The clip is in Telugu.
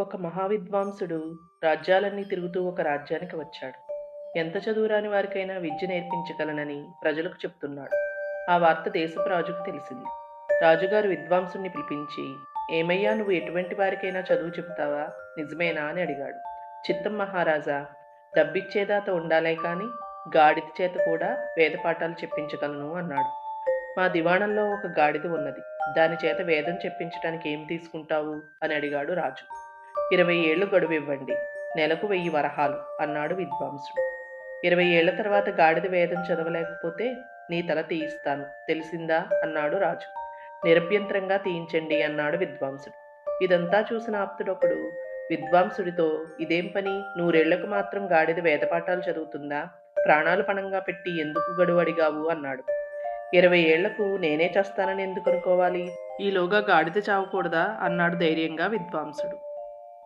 ఒక మహావిద్వాంసుడు రాజ్యాలన్నీ తిరుగుతూ ఒక రాజ్యానికి వచ్చాడు. ఎంత చదువురాని వారికైనా విద్య నేర్పించగలనని ప్రజలకు చెప్తున్నాడు. ఆ వార్త దేశపు రాజుకు తెలిసింది. రాజుగారు విద్వాంసుని పిలిపించి ఏమయ్యా నువ్వు ఎటువంటి వారికైనా చదువు చెప్తావా నిజమేనా? అని అడిగాడు. చిత్తం మహారాజా డబ్బిచ్చేదాత ఉండాలే కాని గాడిద చేత కూడా వేద పాఠాలు చెప్పించగలను అన్నాడు. మా దివాణంలో ఒక గాడిద ఉన్నది. దాని చేత వేదం చెప్పించడానికి ఏం తీసుకుంటావు? అని అడిగాడు రాజు. ఇరవై ఏళ్ళు గడువు ఇవ్వండి నెలకు వెయ్యి వరహాలు అన్నాడు విద్వాంసుడు. ఇరవై ఏళ్ళ తర్వాత గాడిద వేదం చదవలేకపోతే నీ తల తీయిస్తాను. తెలిసిందా? అన్నాడు రాజు. నిరభ్యంతరంగా తీయించండి అన్నాడు విద్వాంసుడు. ఇదంతా చూసిన ఆప్తుడొకడు విద్వాంసుడితో ఇదేం పని? నూరేళ్ళకు మాత్రం గాడిద వేదపాఠాలు చదువుతుందా? ప్రాణాలు పణంగా పెట్టి ఎందుకు గడువు అడిగావు? అన్నాడు. ఇరవై ఏళ్ళకు నేనే చేస్తానని ఎందుకు అనుకోవాలి? ఈలోగా గాడిద చావకూడదా? అన్నాడు ధైర్యంగా విద్వాంసుడు.